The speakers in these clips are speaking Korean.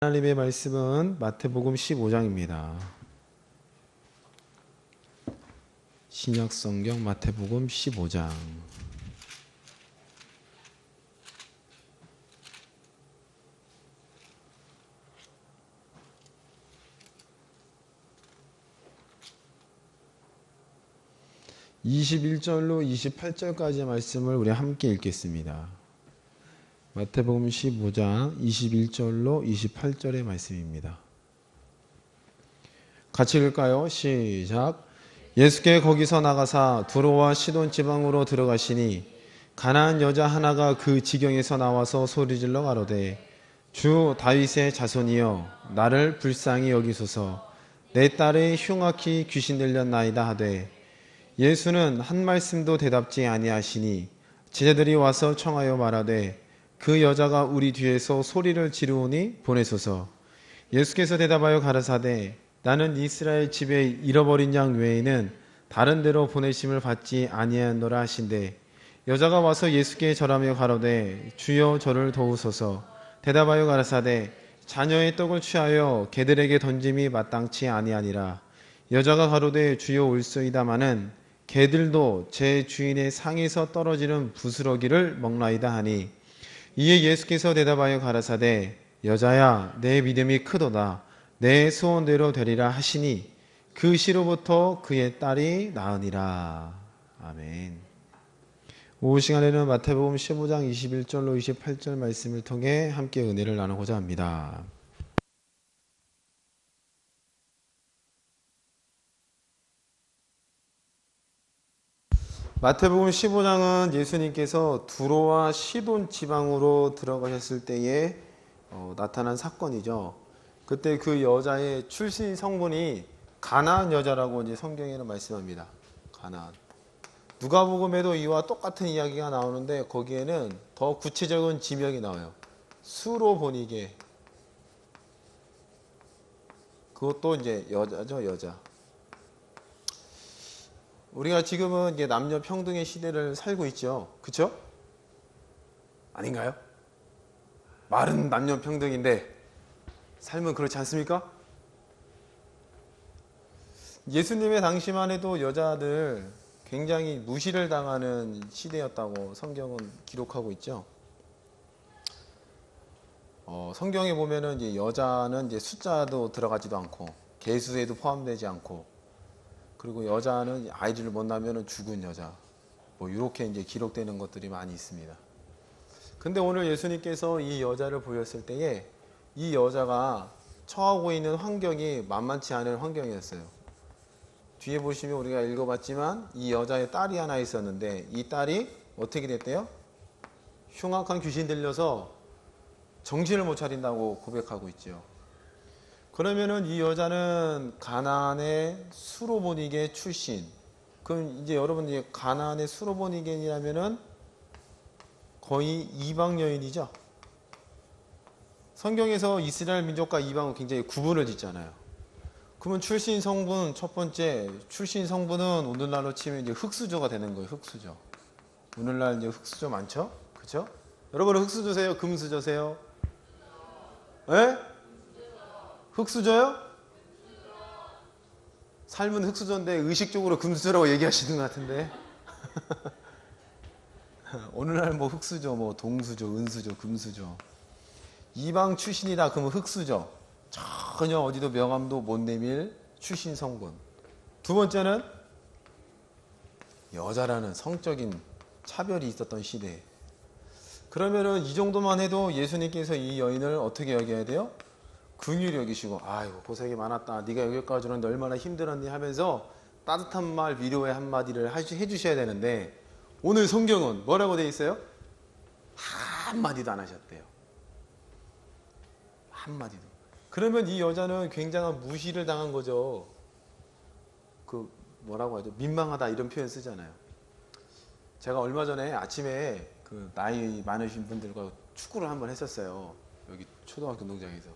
하나님의 말씀은 마태복음 15장입니다. 신약 성경 마태복음 15장. (21절로) (28절까지의) 말씀을 우리 함께 읽겠습니다. 마태복음 15장 21절로 28절의 말씀입니다. 같이 읽을까요? 시작. 예수께 거기서 나가사 두로와 시돈 지방으로 들어가시니 가나안 여자 하나가 그 지경에서 나와서 소리질러 가로되 주 다윗의 자손이여 나를 불쌍히 여기소서 내 딸의 흉악히 귀신 들렸나이다 하되 예수는 한 말씀도 대답지 아니하시니 제자들이 와서 청하여 말하되 그 여자가 우리 뒤에서 소리를 지르오니 보내소서. 예수께서 대답하여 가라사대 나는 이스라엘 집에 잃어버린 양 외에는 다른 데로 보내심을 받지 아니하노라 하신대. 여자가 와서 예수께 절하며 가로되 주여 저를 도우소서. 대답하여 가라사대 자녀의 떡을 취하여 개들에게 던짐이 마땅치 아니하니라. 여자가 가로되 주여 올소이다마는 개들도 제 주인의 상에서 떨어지는 부스러기를 먹나이다 하니 이에 예수께서 대답하여 가라사대 여자야 내 믿음이 크도다 내 소원대로 되리라 하시니 그 시로부터 그의 딸이 나으니라 아멘. 오후 시간에는 마태복음 15장 21절로 28절 말씀을 통해 함께 은혜를 나누고자 합니다. 마태복음 15장은 예수님께서 두로와 시돈 지방으로 들어가셨을 때에 어, 나타난 사건이죠. 그때 그 여자의 출신 성분이 가나안 여자라고 이제 성경에는 말씀합니다. 가나안. 누가복음에도 이와 똑같은 이야기가 나오는데 거기에는 더 구체적인 지명이 나와요. 수로 보니게. 그것도 이제 여자죠, 여자. 우리가 지금은 남녀 평등의 시대를 살고 있죠. 그렇죠? 아닌가요? 말은 남녀 평등인데 삶은 그렇지 않습니까? 예수님의 당시만 해도 여자들 굉장히 무시를 당하는 시대였다고 성경은 기록하고 있죠. 어, 성경에 보면은 이제 여자는 이제 숫자도 들어가지도 않고 개수에도 포함되지 않고 그리고 여자는 아이들을 못 낳으면 죽은 여자. 뭐 이렇게 이제 기록되는 것들이 많이 있습니다. 근데 오늘 예수님께서 이 여자를 보였을 때에 이 여자가 처하고 있는 환경이 만만치 않은 환경이었어요. 뒤에 보시면 우리가 읽어봤지만 이 여자의 딸이 하나 있었는데 이 딸이 어떻게 됐대요? 흉악한 귀신 들려서 정신을 못 차린다고 고백하고 있죠. 그러면은 이 여자는 가나안의 수로보니게 출신. 그럼 이제 여러분 이제 가나안의 수로보니겐이라면은 거의 이방 여인이죠. 성경에서 이스라엘 민족과 이방은 굉장히 구분을 짓잖아요. 그러면 출신 성분 첫 번째 출신 성분은 오늘날로 치면 이제 흑수저가 되는 거예요. 흑수저. 오늘날 이제 흑수저 많죠? 그렇죠? 여러분은 흑수저세요? 금수저세요? 예? 흑수저요? 삶은 흑수저인데 의식적으로 금수저라고 얘기하시는 것 같은데. 오늘날 뭐 흑수저, 뭐 동수저, 은수저, 금수저. 이방 출신이다 그러면 흑수저. 전혀 어디도 명함도 못 내밀 출신 성분 두 번째는 여자라는 성적인 차별이 있었던 시대. 그러면은 이 정도만 해도 예수님께서 이 여인을 어떻게 여겨야 돼요? 긍휼히 여기시고 아이고 고생이 많았다. 네가 여기까지 오는데 얼마나 힘들었니 하면서 따뜻한 말 위로의 한마디를 해주셔야 되는데 오늘 성경은 뭐라고 돼 있어요? 한마디도 안 하셨대요. 한마디도. 그러면 이 여자는 굉장한 무시를 당한 거죠. 그 뭐라고 하죠? 민망하다 이런 표현 쓰잖아요. 제가 얼마 전에 아침에 그 나이 많으신 분들과 축구를 한번 했었어요. 여기 초등학교 농장에서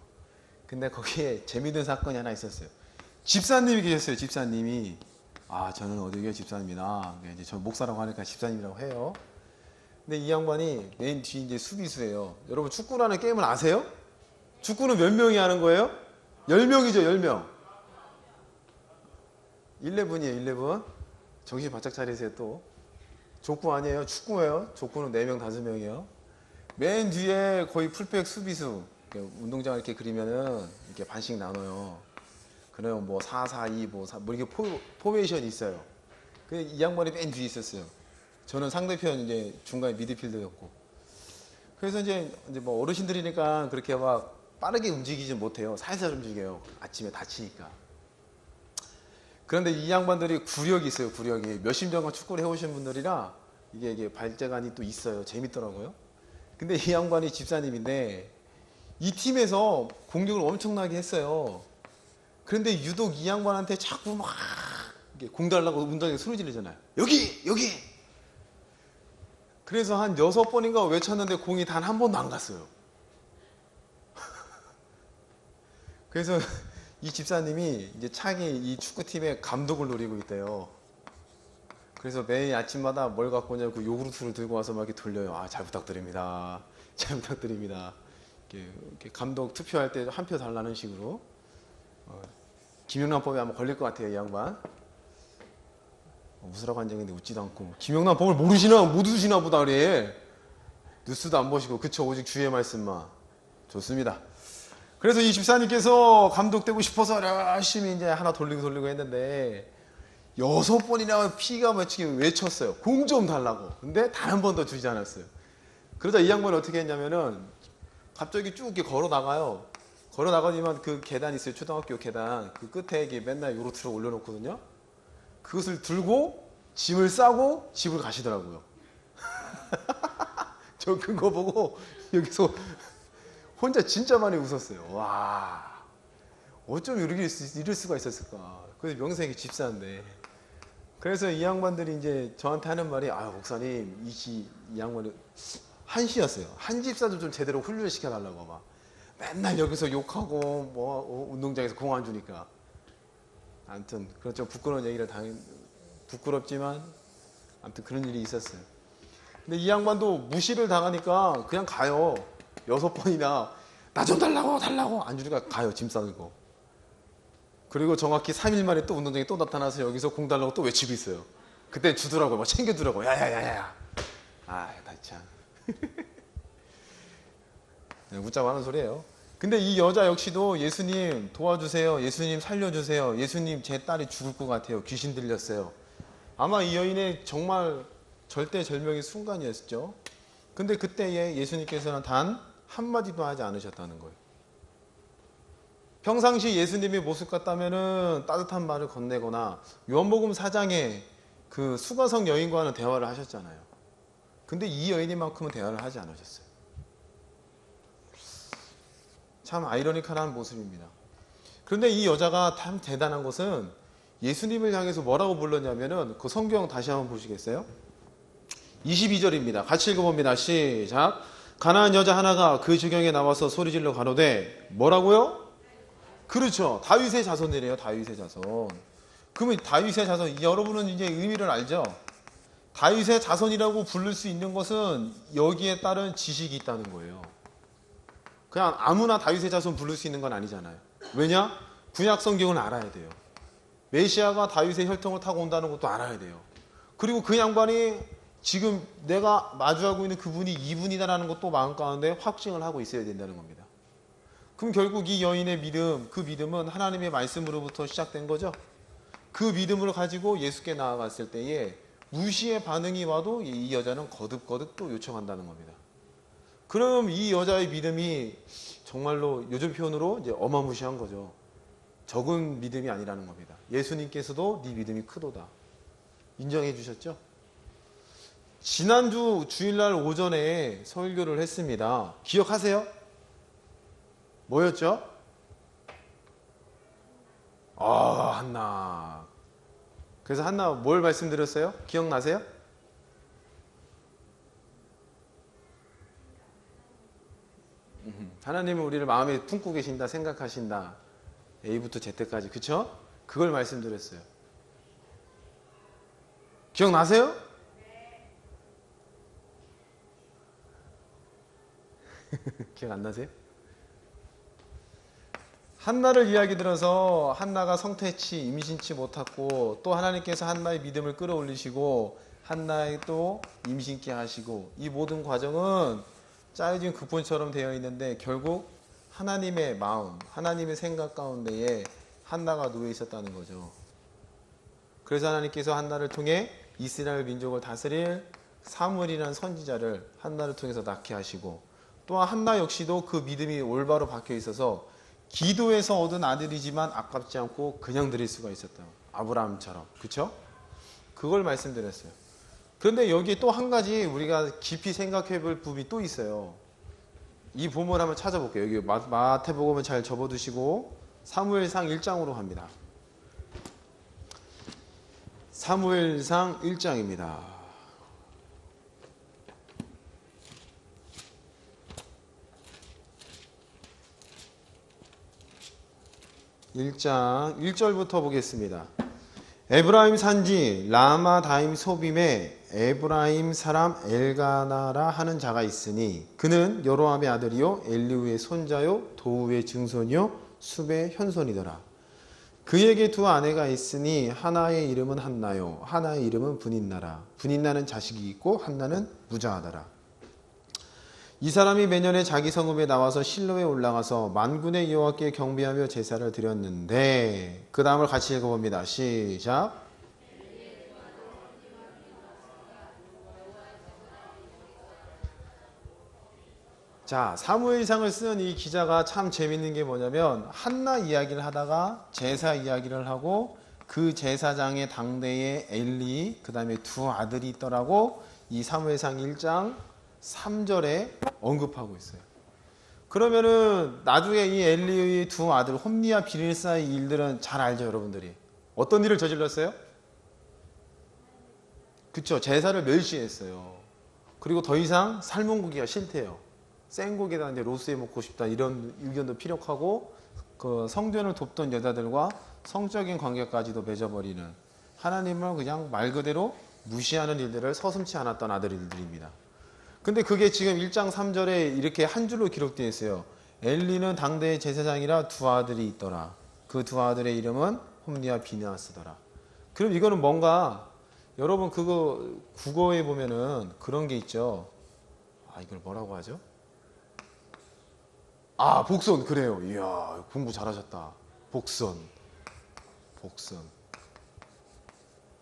근데 거기에 재미있는 사건이 하나 있었어요. 집사님이 계셨어요. 집사님이 아 저는 어디에 집사님이나 이제 저 목사라고 하니까 집사님이라고 해요. 근데 이 양반이 맨 뒤에 이제 수비수예요. 여러분 축구라는 게임을 아세요? 축구는 몇 명이 하는 거예요? 10명이죠, 10명. 11이에요, 11. 정신 바짝 차리세요, 또. 족구 아니에요, 축구예요. 족구는 4명, 5명이에요. 맨 뒤에 거의 풀백 수비수. 이렇게 운동장 이렇게 그리면은 이렇게 반씩 나눠요. 그래요, 뭐 4, 4, 2, 뭐, 4, 뭐 이렇게 포, 포메이션이 있어요. 근데 이 양반이 맨 뒤에 있었어요. 저는 상대편 이제 중간에 미드필더였고. 그래서 이제 이제 뭐 어르신들이니까 그렇게 막 빠르게 움직이지 못해요. 살살 움직여요. 아침에 다치니까. 그런데 이 양반들이 구력이 있어요. 구력이 몇십 년간 축구를 해오신 분들이라 이게 이게 발재간이 또 있어요. 재밌더라고요. 근데 이 양반이 집사님인데 이 팀에서 공격을 엄청나게 했어요. 그런데 유독 이 양반한테 자꾸 막 공 달라고 운동장에 소리 지르잖아요. 여기 여기. 그래서 한 여섯 번인가 외쳤는데 공이 단 한 번도 안 갔어요. 그래서 이 집사님이 이제 차기 이 축구팀의 감독을 노리고 있대요. 그래서 매일 아침마다 뭘 갖고 오냐고 그 요구르트를 들고 와서 막 이렇게 돌려요. 아, 잘 부탁드립니다. 잘 부탁드립니다. 이렇게, 감독 투표할 때 한 표 달라는 식으로. 어, 김영란법에 아마 걸릴 것 같아요, 이 양반. 어, 웃으라고 한 적인데 웃지도 않고. 김영란 법을 모르시나, 못 웃으시나 보다 그래. 뉴스도 안 보시고, 그쵸, 오직 주의 말씀만. 좋습니다. 그래서 이 집사님께서 감독되고 싶어서 열심히 이제 하나 돌리고 돌리고 했는데 여섯 번이나 피가 맺히게 외쳤어요. 공 좀 달라고. 근데 단 한 번도 주지 않았어요. 그러자 이 양반이 어떻게 했냐면은 갑자기 쭉 이렇게 걸어 나가요. 걸어 나가니만 그 계단 있어요. 초등학교 계단. 그 끝에 이게 맨날 요로트를 올려놓거든요. 그것을 들고 짐을 싸고 집을 가시더라고요. 저큰거 보고 여기서 혼자 진짜 많이 웃었어요. 와, 어쩜 이렇게 수- 이럴 수가 있었을까. 그래서 명색이 집사인데. 그래서 이 양반들이 이제 저한테 하는 말이, 아, 목사님, 이, 시, 이 양반이 한시였어요. 한 집사도 좀 제대로 훈련을 시켜 달라고 막. 맨날 여기서 욕하고, 뭐, 어, 운동장에서 공 안 주니까. 아무튼, 좀 부끄러운 얘기를 당, 부끄럽지만, 아무튼 그런 일이 있었어요. 근데 이 양반도 무시를 당하니까 그냥 가요. 여섯 번이나 나 좀 달라고 달라고 안 주니까 가요 짐 싸들고 그리고 정확히 3일 만에 또 운동장에 또 나타나서 여기서 공 달라고 또 외치고 있어요 그때 주더라고요 막 챙겨주라고 야야야야야 아나참 네, 웃자고 하는 소리예요 근데 이 여자 역시도 예수님 도와주세요 예수님 살려주세요 예수님 제 딸이 죽을 것 같아요 귀신 들렸어요 아마 이 여인의 정말 절대절명의 순간이었죠 근데 그때에 예수님께서는 단 한마디도 하지 않으셨다는 거예요. 평상시 예수님의 모습 같다면은 따뜻한 말을 건네거나 요한복음 4장에 그 수가성 여인과는 대화를 하셨잖아요. 근데 이 여인이만큼은 대화를 하지 않으셨어요. 참 아이러니컬한 모습입니다. 그런데 이 여자가 참 대단한 것은 예수님을 향해서 뭐라고 불렀냐면은 그 성경 다시 한번 보시겠어요? 22절입니다. 같이 읽어봅니다. 시작. 가나안 여자 하나가 그 주경에 나와서 소리질러 가로되 뭐라고요? 그렇죠. 다윗의 자손이래요. 다윗의 자손. 그러면 다윗의 자손 여러분은 이제 의미를 알죠? 다윗의 자손이라고 부를 수 있는 것은 여기에 따른 지식이 있다는 거예요. 그냥 아무나 다윗의 자손 부를 수 있는 건 아니잖아요. 왜냐? 구약 성경을 알아야 돼요. 메시아가 다윗의 혈통을 타고 온다는 것도 알아야 돼요. 그리고 그 양반이 지금 내가 마주하고 있는 그분이 이분이다라는 것도 마음 가운데 확증을 하고 있어야 된다는 겁니다. 그럼 결국 이 여인의 믿음, 그 믿음은 하나님의 말씀으로부터 시작된 거죠. 그 믿음을 가지고 예수께 나아갔을 때에 무시의 반응이 와도 이 여자는 거듭거듭 또 요청한다는 겁니다. 그럼 이 여자의 믿음이 정말로 요즘 표현으로 이제 어마무시한 거죠. 적은 믿음이 아니라는 겁니다. 예수님께서도 네 믿음이 크도다. 인정해 주셨죠? 지난주 주일날 오전에 설교를 했습니다. 기억하세요? 뭐였죠? 아, 한나. 그래서 한나 뭘 말씀드렸어요? 기억나세요? 음, 하나님은 우리를 마음에 품고 계신다, 생각하신다. A부터 Z까지. 그쵸? 그걸 말씀드렸어요. 기억나세요? 기억 안 나세요? 한나를 이야기 들어서 한나가 성태치 임신치 못하고 또 하나님께서 한나의 믿음을 끌어올리시고 한나의 또 임신케 하시고 이 모든 과정은 짜여진 극본처럼 되어 있는데 결국 하나님의 마음, 하나님의 생각 가운데에 한나가 누워 있었다는 거죠. 그래서 하나님께서 한나를 통해 이스라엘 민족을 다스릴 사무엘이라는 선지자를 한나를 통해서 낳게 하시고 또한 한나 역시도 그 믿음이 올바로 박혀 있어서 기도에서 얻은 아들이지만 아깝지 않고 그냥 드릴 수가 있었다. 아브라함처럼. 그쵸? 그걸 말씀드렸어요. 그런데 여기 또 한 가지 우리가 깊이 생각해 볼 부분이 또 있어요. 이 본문 한번 찾아볼게요. 여기 마, 마태복음을 잘 접어두시고 사무엘상 1장으로 갑니다. 사무엘상 1장입니다. 1장 1절부터 보겠습니다. 에브라임 산지 라마다임 소빔에 에브라임 사람 엘가나라 하는 자가 있으니 그는 여로함의 아들이요 엘리우의 손자요 도우의 증손이요 숲의 현손이더라. 그에게 두 아내가 있으니 하나의 이름은 한나요 하나의 이름은 분인나라. 분인나는 자식이 있고 한나는 무자하더라. 이 사람이 매년에 자기 성읍에 나와서 실로에 올라가서 만군의 여호와께 경배하며 제사를 드렸는데 그 다음을 같이 읽어봅니다. 시작. 자, 사무엘상을 쓴이 기자가 참 재밌는 게 뭐냐면 한나 이야기를 하다가 제사 이야기를 하고 그 제사장의 당대에 엘리 그 다음에 두 아들이 있더라고 이 사무엘상 1장 3절에 언급하고 있어요. 그러면은 나중에 이 엘리의 두 아들 홈리와 비닐사의 일들은 잘 알죠, 여러분들이. 어떤 일을 저질렀어요? 그쵸, 제사를 멸시했어요. 그리고 더 이상 삶은 고기가 싫대요. 생 고기에다 이제 로스해 먹고 싶다 이런 의견도 피력하고 그 성전을 돕던 여자들과 성적인 관계까지도 맺어버리는 하나님을 그냥 말 그대로 무시하는 일들을 서슴치 않았던 아들들입니다. 근데 그게 지금 1장 3절에 이렇게 한 줄로 기록되어 있어요. 엘리는 당대의 제사장이라 두 아들이 있더라. 그 두 아들의 이름은 홈리와 비나스더라. 그럼 이거는 뭔가 여러분 그거 국어에 보면은 그런 게 있죠. 아 이걸 뭐라고 하죠? 아 복선 그래요. 이야 공부 잘하셨다. 복선, 복선.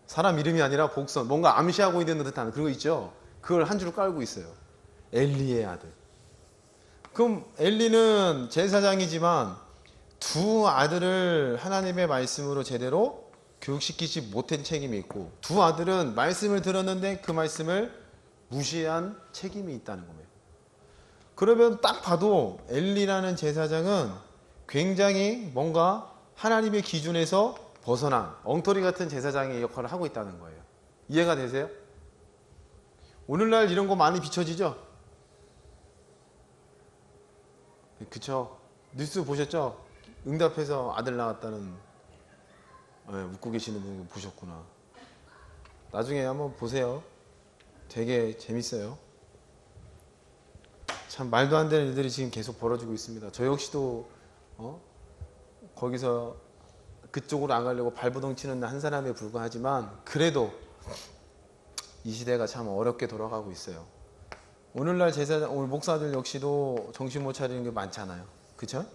사람 이름이 아니라 복선. 뭔가 암시하고 있는 듯한 그거 있죠. 그걸 한 줄 깔고 있어요. 엘리의 아들. 그럼 엘리는 제사장이지만 두 아들을 하나님의 말씀으로 제대로 교육시키지 못한 책임이 있고 두 아들은 말씀을 들었는데 그 말씀을 무시한 책임이 있다는 겁니다. 그러면 딱 봐도 엘리라는 제사장은 굉장히 뭔가 하나님의 기준에서 벗어난 엉터리 같은 제사장의 역할을 하고 있다는 거예요. 이해가 되세요? 오늘날 이런 거 많이 비춰지죠? 그쵸? 뉴스 보셨죠? 응답해서 아들 낳았다는 네, 웃고 계시는 분 보셨구나. 나중에 한번 보세요. 되게 재밌어요. 참 말도 안 되는 일들이 지금 계속 벌어지고 있습니다. 저 역시도 어? 거기서 그쪽으로 안 가려고 발버둥 치는 한 사람에 불과하지만 그래도 이 시대가 참 어렵게 돌아가고 있어요. 오늘날 제사장, 오늘 목사들 역시도 정신 못 차리는 게 많잖아요. 그쵸?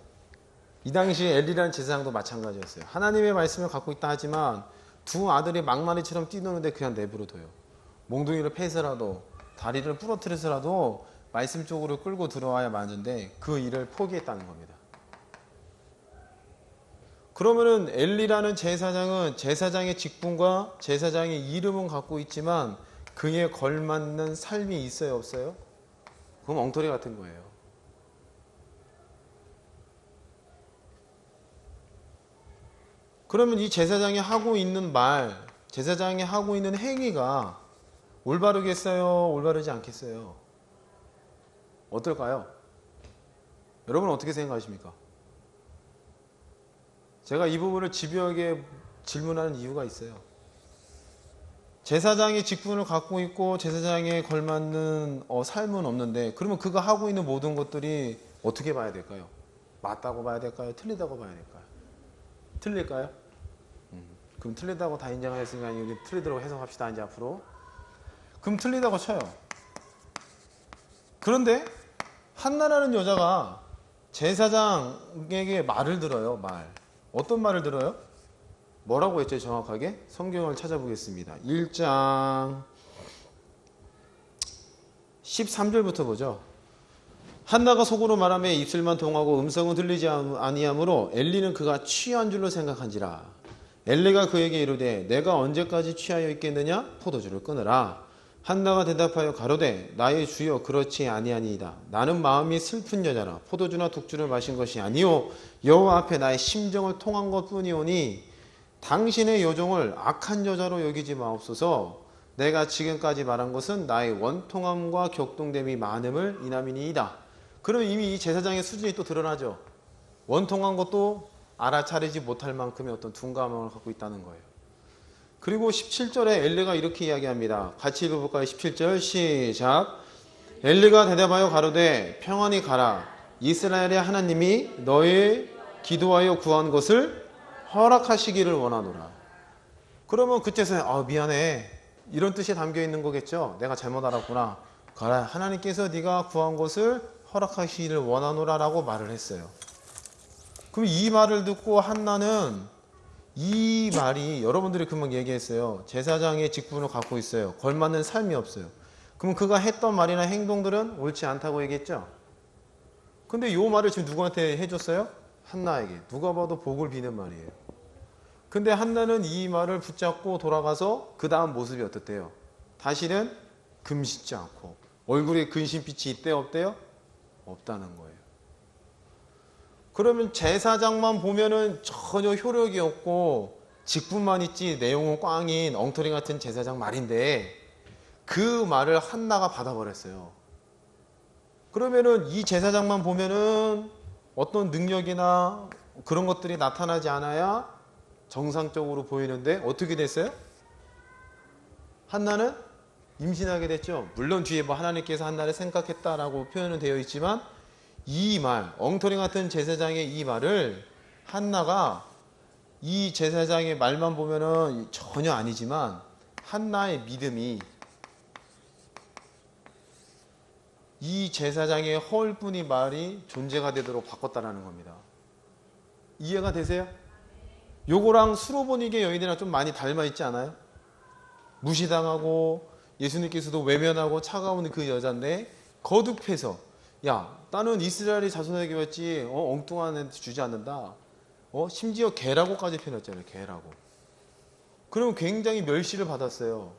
이 당시 엘리라는 제사장도 마찬가지였어요. 하나님의 말씀을 갖고 있다 하지만 두 아들이 망나니처럼 뛰노는데 그냥 내버려둬요. 몽둥이를 패서라도 다리를 부러뜨려서라도 말씀 쪽으로 끌고 들어와야 맞는데 그 일을 포기했다는 겁니다. 그러면은 엘리라는 제사장은 제사장의 직분과 제사장의 이름은 갖고 있지만 그에 걸맞는 삶이 있어요, 없어요? 그럼 엉터리 같은 거예요. 그러면 이 제사장이 하고 있는 말, 제사장이 하고 있는 행위가 올바르겠어요? 올바르지 않겠어요? 어떨까요? 여러분 어떻게 생각하십니까? 제가 이 부분을 집요하게 질문하는 이유가 있어요. 제사장의 직분을 갖고 있고 제사장에 걸맞는 어, 삶은 없는데 그러면 그가 하고 있는 모든 것들이 어떻게 봐야 될까요? 맞다고 봐야 될까요? 틀리다고 봐야 될까요? 틀릴까요? 음, 그럼 틀리다고 다 인정을 했으니까 여기 틀리도록 해석합시다 이제 앞으로. 그럼 틀리다고 쳐요. 그런데 한나라는 여자가 제사장에게 말을 들어요. 말. 어떤 말을 들어요? 뭐라고 했죠 정확하게? 성경을 찾아보겠습니다. 1장 13절부터 보죠. 한나가 속으로 말하며 입술만 동하고 음성은 들리지 아니하므로 엘리는 그가 취한 줄로 생각한지라. 엘리가 그에게 이르되 내가 언제까지 취하여 있겠느냐 포도주를 끊으라. 한나가 대답하여 가로되 나의 주여 그렇지 아니하니이다. 나는 마음이 슬픈 여자라 포도주나 독주를 마신 것이 아니요 여호와 앞에 나의 심정을 통한 것뿐이오니 당신의 여종을 악한 여자로 여기지 마옵소서. 내가 지금까지 말한 것은 나의 원통함과 격동됨이 많음을 인함이니이다. 그러면 이미 이 제사장의 수준이 또 드러나죠. 원통한 것도 알아차리지 못할 만큼의 어떤 둔감함을 갖고 있다는 거예요. 그리고 17절에 엘리가 이렇게 이야기합니다. 같이 읽어볼까요? 17절 시작. 엘리가 대답하여 가로되 평안히 가라. 이스라엘의 하나님이 너의 기도하여 구한 것을 허락하시기를 원하노라. 그러면 그때서 아 미안해 이런 뜻이 담겨 있는 거겠죠. 내가 잘못 알았구나. 가라 하나님께서 네가 구한 것을 허락하시기를 원하노라라고 말을 했어요. 그럼 이 말을 듣고 한나는 이 말이 여러분들이 금방 얘기했어요. 제사장의 직분을 갖고 있어요. 걸맞는 삶이 없어요. 그럼 그가 했던 말이나 행동들은 옳지 않다고 얘기했죠. 근데 이 말을 지금 누구한테 해줬어요? 한나에게. 누가 봐도 복을 비는 말이에요. 근데 한나는 이 말을 붙잡고 돌아가서 그 다음 모습이 어떻대요? 다시는 금씻지 않고 얼굴에 근심빛이 있대 없대요? 없다는 거예요. 그러면 제사장만 보면은 전혀 효력이 없고 직분만 있지 내용은 꽝인 엉터리 같은 제사장 말인데 그 말을 한나가 받아버렸어요. 그러면은 이 제사장만 보면은 어떤 능력이나 그런 것들이 나타나지 않아야 정상적으로 보이는데 어떻게 됐어요? 한나는 임신하게 됐죠. 물론 뒤에 뭐 하나님께서 한나를 생각했다라고 표현은 되어 있지만 이 말, 엉터리 같은 제사장의 이 말을 한나가 이 제사장의 말만 보면은 전혀 아니지만 한나의 믿음이 이 제사장의 허울뿐이 말이 존재가 되도록 바꿨다라는 겁니다. 이해가 되세요? 요거랑 수로보니게 여인이랑 좀 많이 닮아 있지 않아요? 무시당하고 예수님께서도 외면하고 차가운 그 여자인데 거듭해서 야 나는 이스라엘이 자손에게 왔지 어, 엉뚱한 애한테 주지 않는다 어, 심지어 개라고까지 표현했잖아요 개라고 그러면 굉장히 멸시를 받았어요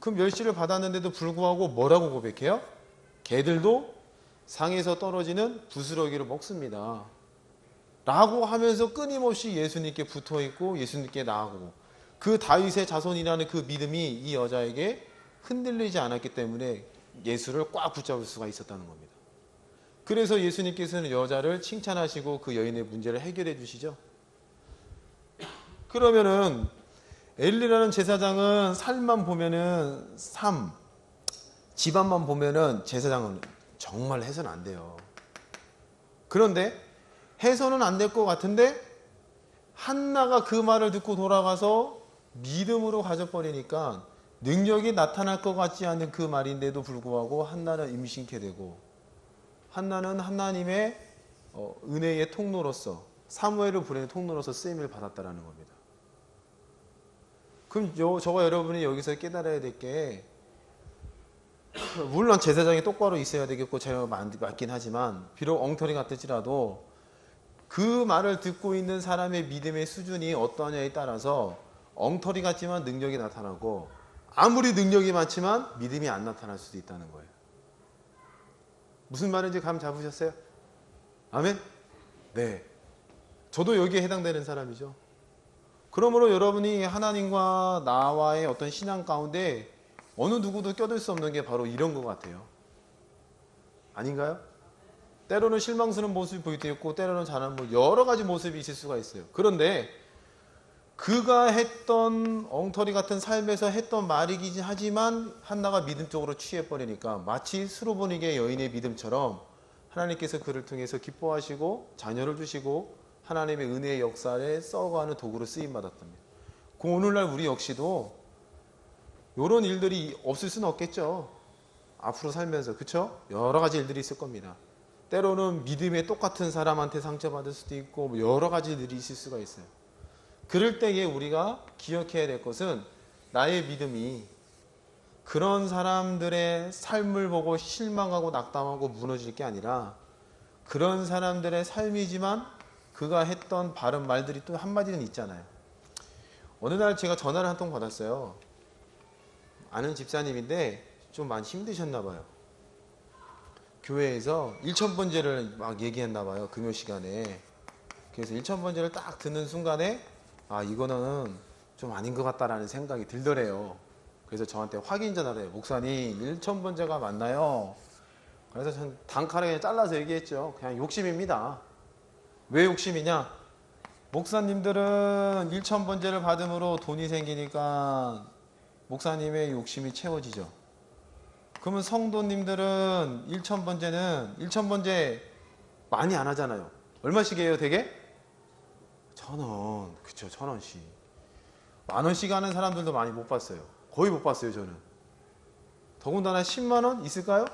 그 멸시를 받았는데도 불구하고 뭐라고 고백해요? 개들도 상에서 떨어지는 부스러기를 먹습니다 라고 하면서 끊임없이 예수님께 붙어 있고 예수님께 나아가고 그 다윗의 자손이라는 그 믿음이 이 여자에게 흔들리지 않았기 때문에 예수를 꽉 붙잡을 수가 있었다는 겁니다. 그래서 예수님께서는 여자를 칭찬하시고 그 여인의 문제를 해결해 주시죠. 그러면은 엘리라는 제사장은 삶만 보면은 삶, 집안만 보면은 제사장은 정말 해서는 안 돼요. 그런데 해서는 안 될 것 같은데 한나가 그 말을 듣고 돌아가서 믿음으로 가져버리니까 능력이 나타날 것 같지 않은 그 말인데도 불구하고 한나는 임신케 되고 한나는 하나님의 어, 은혜의 통로로서 사무엘을 보내는 통로로서 쓰임을 받았다라는 겁니다. 그럼 요, 저와 여러분이 여기서 깨달아야 될 게 물론 제사장이 똑바로 있어야 되겠고 제가 맞긴 하지만 비록 엉터리 같을지라도 그 말을 듣고 있는 사람의 믿음의 수준이 어떠냐에 따라서 엉터리 같지만 능력이 나타나고 아무리 능력이 많지만 믿음이 안 나타날 수도 있다는 거예요. 무슨 말인지 감 잡으셨어요? 아멘? 네. 저도 여기에 해당되는 사람이죠. 그러므로 여러분이 하나님과 나와의 어떤 신앙 가운데 어느 누구도 껴들 수 없는 게 바로 이런 것 같아요. 아닌가요? 때로는 실망스러운 모습이 보일 때 있고 때로는 잘하는 뭐 여러 가지 모습이 있을 수가 있어요. 그런데 그가 했던 엉터리 같은 삶에서 했던 말이긴 하지만 한나가 믿음 쪽으로 취해버리니까 마치 수로보니게 여인의 믿음처럼 하나님께서 그를 통해서 기뻐하시고 자녀를 주시고 하나님의 은혜의 역사에 써가는 도구로 쓰임 받았답니다. 그 오늘날 우리 역시도 이런 일들이 없을 수는 없겠죠. 앞으로 살면서 그쵸? 여러 가지 일들이 있을 겁니다. 때로는 믿음의 똑같은 사람한테 상처받을 수도 있고 뭐 여러 가지 일들이 있을 수가 있어요. 그럴 때에 우리가 기억해야 될 것은 나의 믿음이 그런 사람들의 삶을 보고 실망하고 낙담하고 무너질 게 아니라 그런 사람들의 삶이지만 그가 했던 바른 말들이 또 한마디는 있잖아요. 어느 날 제가 전화를 한 통 받았어요. 아는 집사님인데 좀 많이 힘드셨나 봐요. 교회에서 일천번제를 막 얘기했나 봐요. 금요 시간에. 그래서 일천번제를 딱 듣는 순간에 아 이거는 좀 아닌 것 같다라는 생각이 들더래요. 그래서 저한테 확인 전화를 해요. 목사님 일천번제가 맞나요? 그래서 전 단칼에 잘라서 얘기했죠. 그냥 욕심입니다. 왜 욕심이냐? 목사님들은 일천번제를 받음으로 돈이 생기니까 목사님의 욕심이 채워지죠. 그러면 성도님들은 일천번제는 일천번제 많이 안 하잖아요. 얼마씩 해요, 되게? 천 원, 그쵸, 천 원씩. 만 원씩 하는 사람들도 많이 못 봤어요. 거의 못 봤어요, 저는. 더군다나 10만 원 있을까요?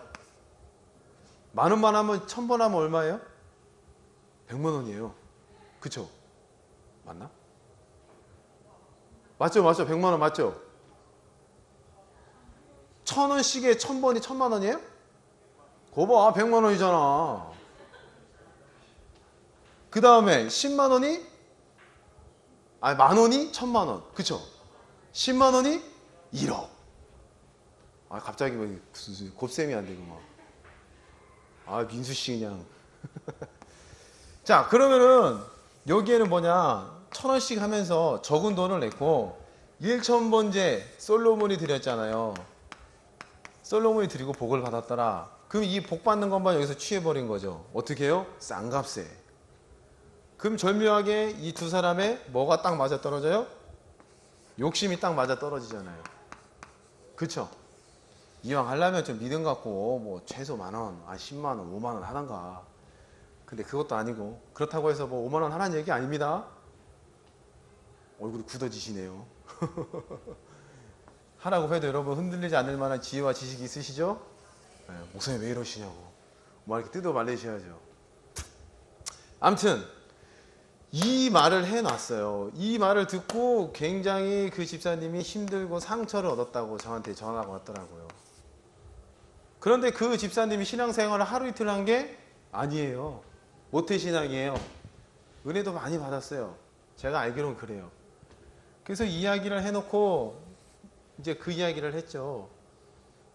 만 원만 하면 천번 하면 얼마예요? 100만 원이에요. 그쵸? 맞나? 맞죠, 맞죠. 100만 원 맞죠? 천 원씩에 천 번이 천만 원이에요? 거봐, 100만 원이잖아. 그 다음에 10만 원이? 아니, 만 원이 천만 원. 그쵸? 10만 원이 1억. 아, 갑자기 뭐 무슨 곱셈이 안 되고 막. 아, 민수 씨 그냥. 자, 그러면은 여기에는 뭐냐? 천 원씩 하면서 적은 돈을 냈고 1천 번째 솔로몬이 드렸잖아요. 솔로몬이 드리고 복을 받았더라. 그럼 이 복 받는 것만 여기서 취해버린 거죠. 어떻게 해요? 쌍값에. 그럼 절묘하게 이 두 사람의 뭐가 딱 맞아 떨어져요? 욕심이 딱 맞아 떨어지잖아요. 그쵸? 이왕 하려면 좀 믿음 갖고 뭐 최소 만 원, 아 10만 원, 5만 원 하던가. 근데 그것도 아니고 그렇다고 해서 뭐 5만 원 하라는 얘기 아닙니다. 얼굴이 굳어지시네요. 하라고 해도 여러분 흔들리지 않을 만한 지혜와 지식이 있으시죠? 네, 목사님 왜 이러시냐고. 뭐 이렇게 뜯어 말리셔야죠. 암튼 이 말을 해놨어요. 이 말을 듣고 굉장히 그 집사님이 힘들고 상처를 얻었다고 저한테 전화가 왔더라고요. 그런데 그 집사님이 신앙생활을 하루 이틀 한 게 아니에요. 모태신앙이에요. 은혜도 많이 받았어요. 제가 알기로는 그래요. 그래서 이야기를 해놓고 이제 그 이야기를 했죠.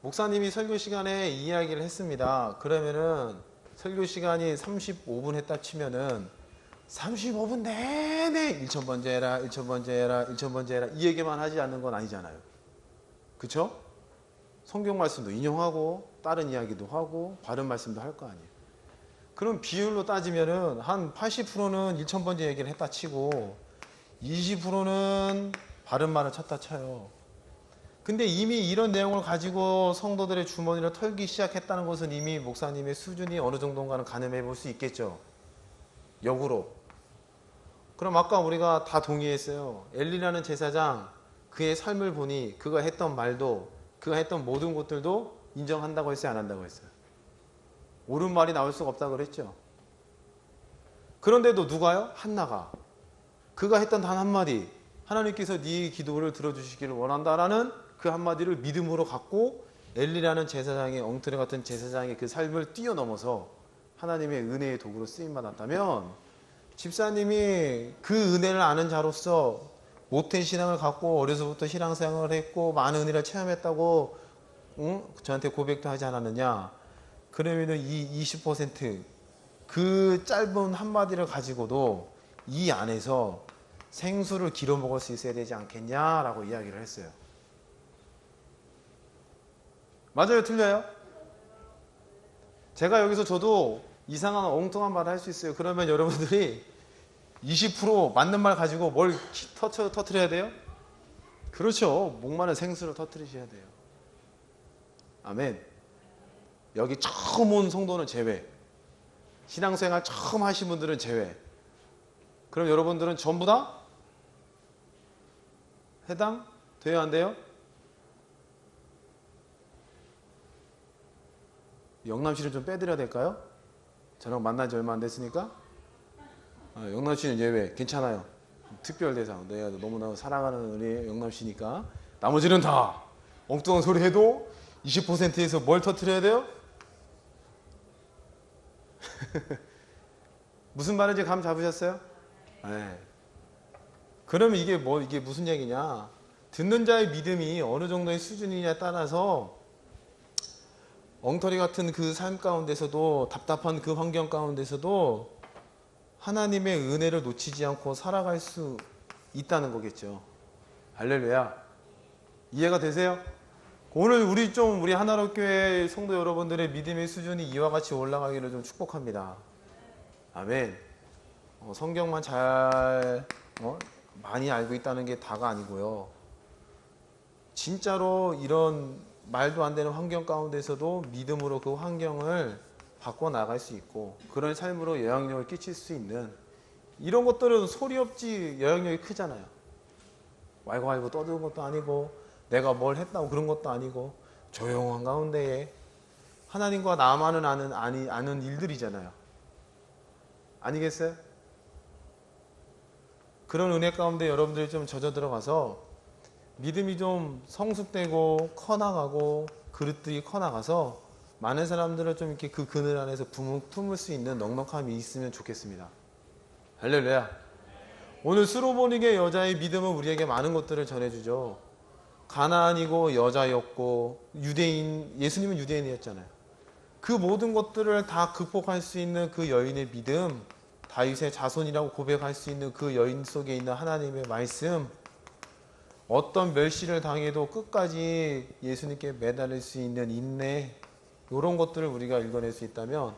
목사님이 설교 시간에 이야기를 했습니다. 그러면은 설교 시간이 35분 했다 치면은 35분 내내 1천번째 해라, 1천번째 해라, 1천번째 해라 이 얘기만 하지 않는 건 아니잖아요. 그쵸? 성경 말씀도 인용하고 다른 이야기도 하고 바른 말씀도 할 거 아니에요. 그럼 비율로 따지면은 한 80%는 1천번째 얘기를 했다 치고 20%는 바른 말을 쳤다 쳐요. 근데 이미 이런 내용을 가지고 성도들의 주머니를 털기 시작했다는 것은 이미 목사님의 수준이 어느 정도인가는 가늠해 볼 수 있겠죠. 역으로. 그럼 아까 우리가 다 동의했어요. 엘리라는 제사장 그의 삶을 보니 그가 했던 말도 그가 했던 모든 것들도 인정한다고 했어요, 안 한다고 했어요. 옳은 말이 나올 수가 없다고 그랬죠. 그런데도 누가요? 한나가 그가 했던 단 한마디 하나님께서 네 기도를 들어주시기를 원한다라는 그 한마디를 믿음으로 갖고 엘리라는 제사장의 엉터리 같은 제사장의 그 삶을 뛰어넘어서 하나님의 은혜의 도구로 쓰임 받았다면 집사님이 그 은혜를 아는 자로서 모태 신앙을 갖고 어려서부터 신앙생활을 했고 많은 은혜를 체험했다고 응? 저한테 고백도 하지 않았느냐? 그러면은 이 20%그 짧은 한마디를 가지고도 이 안에서 생수를 길어 먹을 수 있어야 되지 않겠냐라고 이야기를 했어요. 맞아요, 틀려요? 제가 여기서 저도 이상한 엉뚱한 말을 할 수 있어요. 그러면 여러분들이 20% 맞는 말 가지고 뭘 터트, 터트려야 돼요? 그렇죠. 목마른 생수를 터트리셔야 돼요. 아멘. 여기 처음 온 성도는 제외. 신앙생활 처음 하신 분들은 제외. 그럼 여러분들은 전부 다 해당 돼요 안 돼요? 영남 씨를 좀 빼드려야 될까요? 저랑 만난 지 얼마 안 됐으니까 아, 영남 씨는 예외 괜찮아요. 특별 대상 내가 너무나 사랑하는 우리 영남 씨니까 나머지는 다 엉뚱한 소리 해도 20%에서 뭘 터트려야 돼요? 무슨 말인지 감 잡으셨어요? 네. 그러면 이게 뭐 이게 무슨 얘기냐? 듣는 자의 믿음이 어느 정도의 수준이냐에 따라서 엉터리 같은 그 삶 가운데서도 답답한 그 환경 가운데서도 하나님의 은혜를 놓치지 않고 살아갈 수 있다는 거겠죠. 할렐루야. 이해가 되세요? 오늘 우리 좀 우리 하나로 교회 성도 여러분들의 믿음의 수준이 이와 같이 올라가기를 좀 축복합니다. 아멘. 어, 성경만 잘 어, 많이 알고 있다는 게 다가 아니고요. 진짜로 이런 말도 안 되는 환경 가운데서도 믿음으로 그 환경을 바꿔 나갈 수 있고 그런 삶으로 영향력을 끼칠 수 있는 이런 것들은 소리 없지 영향력이 크잖아요. 왈고 떠드는 것도 아니고 내가 뭘 했다고 그런 것도 아니고 조용한 가운데에 하나님과 나만은 아는 아니 아는 일들이잖아요. 아니겠어요? 그런 은혜 가운데 여러분들이 좀 젖어 들어가서 믿음이 좀 성숙되고 커나가고 그릇들이 커나가서 많은 사람들을 좀 이렇게 그 그늘 안에서 품을, 품을 수 있는 넉넉함이 있으면 좋겠습니다. 할렐루야. 오늘 스로보닉의 여자의 믿음은 우리에게 많은 것들을 전해주죠. 가나안이고 여자였고 유대인 예수님은 유대인이었잖아요. 그 모든 것들을 다 극복할 수 있는 그 여인의 믿음, 다윗의 자손이라고 고백할 수 있는 그 여인 속에 있는 하나님의 말씀, 어떤 멸시를 당해도 끝까지 예수님께 매달릴 수 있는 인내, 이런 것들을 우리가 읽어낼 수 있다면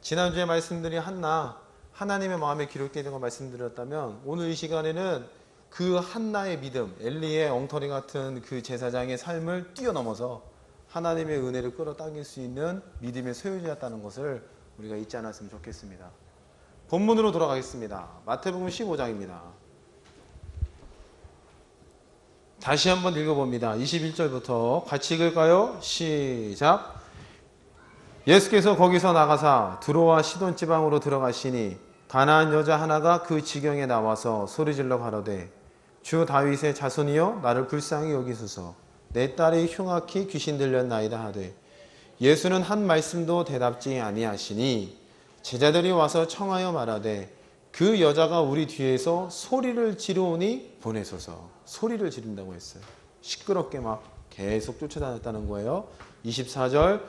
지난주에 말씀드린 한나 하나님의 마음에 기록되어 있는 걸 말씀드렸다면 오늘 이 시간에는 그 한나의 믿음 엘리의 엉터리 같은 그 제사장의 삶을 뛰어넘어서 하나님의 은혜를 끌어당길 수 있는 믿음의 소유자였다는 것을 우리가 잊지 않았으면 좋겠습니다. 본문으로 돌아가겠습니다. 마태복음 15장입니다. 다시 한번 읽어봅니다. 21절부터 같이 읽을까요? 시작. 예수께서 거기서 나가사 두로와 시돈 지방으로 들어가시니 가나안 여자 하나가 그 지경에 나와서 소리질러 가로되 주 다윗의 자손이여 나를 불쌍히 여기소서 내 딸이 흉악히 귀신 들렸나이다 하되 예수는 한 말씀도 대답지 아니하시니 제자들이 와서 청하여 말하되 그 여자가 우리 뒤에서 소리를 지르오니 보내소서. 소리를 지른다고 했어요. 시끄럽게 막 계속 쫓아다녔다는 거예요. 24절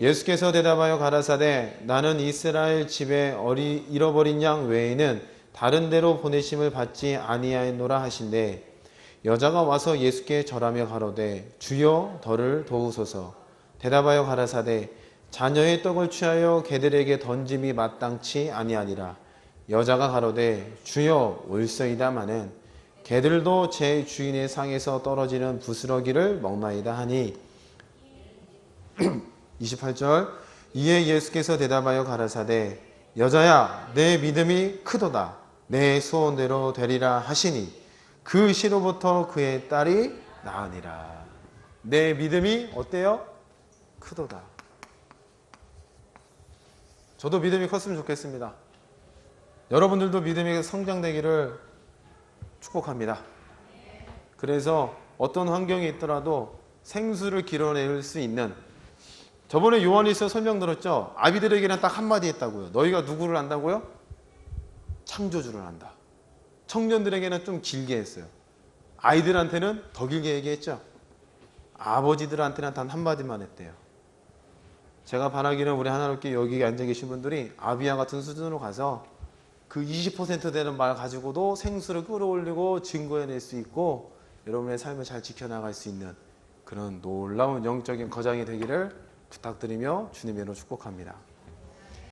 예수께서 대답하여 가라사대 나는 이스라엘 집에 어리 잃어버린 양 외에는 다른 데로 보내심을 받지 아니하였노라 하신대. 여자가 와서 예수께 절하며 가로되 주여 더를 도우소서. 대답하여 가라사대 자녀의 떡을 취하여 개들에게 던짐이 마땅치 아니하니라 여자가 가로되 주여 올서이다마는 개들도 제 주인의 상에서 떨어지는 부스러기를 먹나이다 하니. 28절 이에 예수께서 대답하여 가라사대 여자야 내 믿음이 크도다. 내 소원대로 되리라 하시니 그 시로부터 그의 딸이 나으니라. 내 믿음이 어때요? 크도다. 저도 믿음이 컸으면 좋겠습니다 여러분들도 믿음이 성장되기를 축복합니다 그래서 어떤 환경이 있더라도 생수를 길어낼 수 있는 저번에 요한일서 설명 들었죠? 아비들에게는 딱 한마디 했다고요. 너희가 누구를 안다고요? 창조주를 안다. 청년들에게는 좀 길게 했어요. 아이들한테는 더 길게 얘기했죠? 아버지들한테는 단 한마디만 했대요. 제가 바라기는 우리 하나님께 여기 앉아 계신 분들이 아비와 같은 수준으로 가서 그 20% 되는 말 가지고도 생수를 끌어올리고 증거해낼 수 있고 여러분의 삶을 잘 지켜나갈 수 있는 그런 놀라운 영적인 거장이 되기를 부탁드리며 주님의 이름으로 축복합니다.